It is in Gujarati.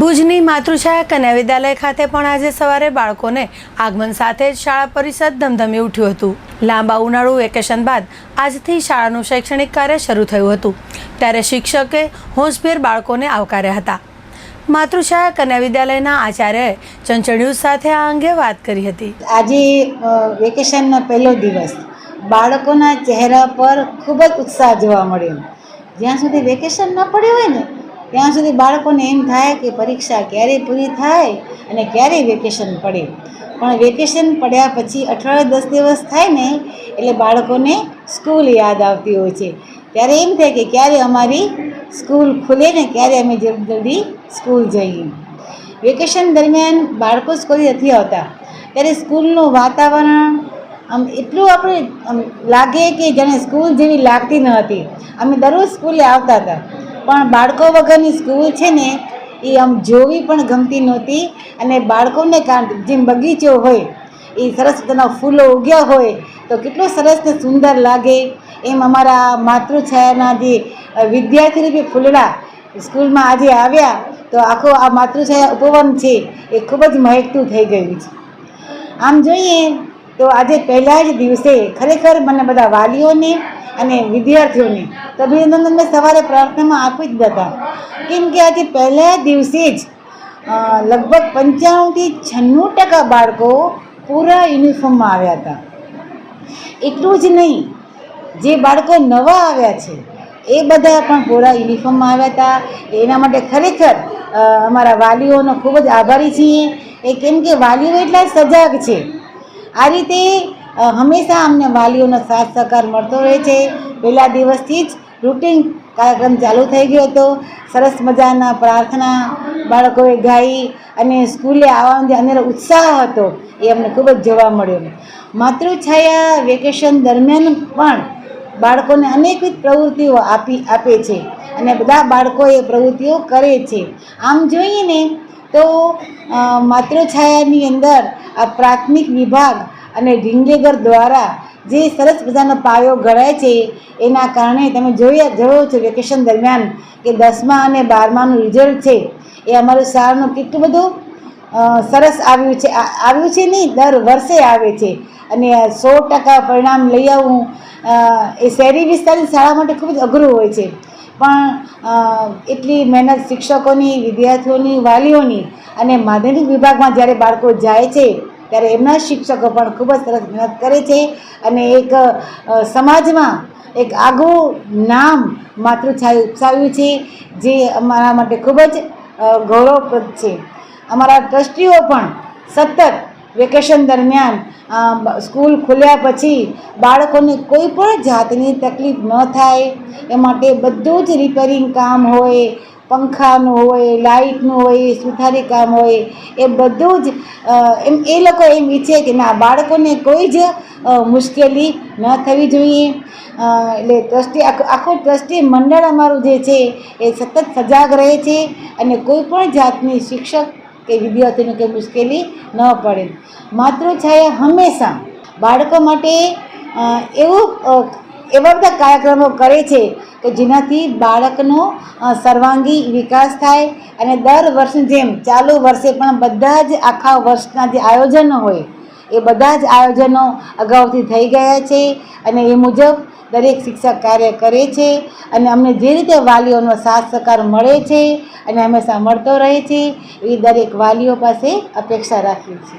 ભુજની માતૃછાયા કન્યા વિદ્યાલય ખાતે પણ આજે સવારે બાળકોને આગમન સાથે જ શાળા પરિષદ ધમધમી ઉઠ્યું હતું. લાંબા ઉનાળુ વેકેશન બાદ આજથી શાળાનું શૈક્ષણિક કાર્ય શરૂ થયું હતું. ત્યારે શિક્ષકે હોંશભેર બાળકોને આવકાર્યા હતા. માતૃછાયા કન્યા વિદ્યાલયના આચાર્યએ ચંચળ સાથે આ અંગે વાત કરી હતી. આજે વેકેશનનો પહેલો દિવસ. બાળકોના ચહેરા પર ખૂબ જ ઉત્સાહ જોવા મળ્યો. જ્યાં સુધી વેકેશન ન પડ્યું હોય ને ત્યાં સુધી બાળકોને એમ થાય કે પરીક્ષા ક્યારે પૂરી થાય અને ક્યારે વેકેશન પડે. પણ વેકેશન પડ્યા પછી અઠવાડિયે દસ દિવસ થાય ને, એટલે બાળકોને સ્કૂલ યાદ આવતી હોય છે. ત્યારે એમ થાય કે ક્યારે અમારી સ્કૂલ ખુલે ને ક્યારે અમે જલ્દી સ્કૂલ જઈએ. વેકેશન દરમિયાન બાળકો સ્કૂલે નથી આવતા. ત્યારે સ્કૂલનું વાતાવરણ આમ એટલું આપણે લાગે કે જાણે સ્કૂલ જેવી લાગતી ન હતી. અમે દરરોજ સ્કૂલે આવતા હતા. પણ બાળકો વગરની સ્કૂલ છે ને, એ આમ જોવી પણ ગમતી નહોતી. અને બાળકોને કારણ જેમ બગીચો હોય, એ સરસ મજાના ફૂલો ઉગ્યા હોય, તો કેટલું સરસ ને સુંદર લાગે. એમ અમારા માતૃછાયાના જે વિદ્યાર્થી રૂપે ફૂલડા સ્કૂલમાં આજે આવ્યા, તો આખો આ માતૃછાયા ઉપવન છે, એ ખૂબ જ મહેકતું થઈ ગયું છે. આમ જોઈએ તો આજે પહેલા જ દિવસે ખરેખર મને બધા વાલીઓને અને વિદ્યાર્થીઓને અભિનંદન મેં સવારે પ્રાર્થનામાં આપી જ હતા. કેમ કે આજે પહેલા દિવસે જ લગભગ પંચાણુંથી છન્નું ટકા બાળકો પૂરા યુનિફોર્મમાં આવ્યા હતા. એટલું જ નહીં, જે બાળકો નવા આવ્યા છે, એ બધા પણ પૂરા યુનિફોર્મમાં આવ્યા હતા. એના માટે ખરેખર અમારા વાલીઓનો ખૂબ જ આભારી છીએ. એ કેમ કે વાલીઓ એટલા સજાગ છે. આ રીતે હંમેશા અમને વાલીઓનો સાથ સહકાર મળતો રહે છે. પહેલા દિવસથી જ રૂટિન કાર્યક્રમ ચાલુ થઈ ગયો હતો. સરસ મજાના પ્રાર્થના બાળકોએ ગાઈ અને સ્કૂલે આવવાનો જે અંદર ઉત્સાહ હતો. એ અમને ખૂબ જ જોવા મળ્યો. માતૃછાયા વેકેશન દરમિયાન પણ બાળકોને અનેકવિધ પ્રવૃત્તિઓ આપી, આપે છે અને બધા બાળકો એ પ્રવૃત્તિઓ કરે છે. આમ જોઈએ ને તો માતૃછાયાની અંદર આ પ્રાથમિક વિભાગ અને ઢીંગેગર દ્વારા જે સરસ મજાનો પાયો ઘડાય છે, એના કારણે તમે જોયા જોયો છો વેકેશન દરમિયાન કે દસમા અને બારમાનું રિઝલ્ટ છે. એ અમારું શાળાનું કેટલું બધું સરસ આવ્યું છે. આવ્યું છે નહીં, દર વર્ષે આવે છે. અને સો ટકા પરિણામ લઈ આવવું એ શહેરી વિસ્તારની શાળા માટે ખૂબ જ અઘરું હોય છે. પણ એટલી મહેનત શિક્ષકોની, વિદ્યાર્થીઓની, વાલીઓની અને માધ્યમિક વિભાગમાં જ્યારે બાળકો જાય છે, ત્યારે એમના શિક્ષકો પણ ખૂબ જ સરસ મહેનત કરે છે અને એક સમાજમાં એક આગવું નામ માતૃછાએ ઉપસાવ્યું છે, જે અમારા માટે ખૂબ જ ગૌરવપ્રદ છે. અમારા ટ્રસ્ટીઓ પણ સતત વેકેશન દરમિયાન સ્કૂલ ખુલ્યા પછી બાળકોને કોઈ પણ જાતની તકલીફ ન થાય. એ માટે બધું જ રિપેરિંગ કામ હોય, પંખાનું હોય, લાઇટનું હોય, સુથારી કામ હોય, એ બધું જ એમ, એ લોકો એમ ઈચ્છે કે ના, બાળકોને કોઈ જ મુશ્કેલી ન થવી જોઈએ. એટલે ટ્રસ્ટી આખું ટ્રસ્ટી મંડળ અમારું જે છે, એ સતત સજાગ રહે છે અને કોઈ પણ જાતની શિક્ષક કે વિદ્યાર્થીને કંઈ મુશ્કેલી ન પડે. માતૃછાયા હંમેશા બાળકો માટે એવું એવા બધા કાર્યક્રમો કરે છે કે જેનાથી બાળકનો સર્વાંગી વિકાસ થાય અને દર વર્ષની જેમ ચાલુ વર્ષે પણ બધા જ આખા વર્ષના જે આયોજનો હોય, એ બધા જ આયોજનો અગાઉથી થઈ ગયા છે. અને એ મુજબ દરેક શિક્ષક કાર્ય કરે છે અને અમને જે રીતે વાલીઓનો સાથ સહકાર મળે છે અને હંમેશા મળતો રહે છે એ દરેક વાલીઓ પાસે અપેક્ષા રાખીએ છીએ.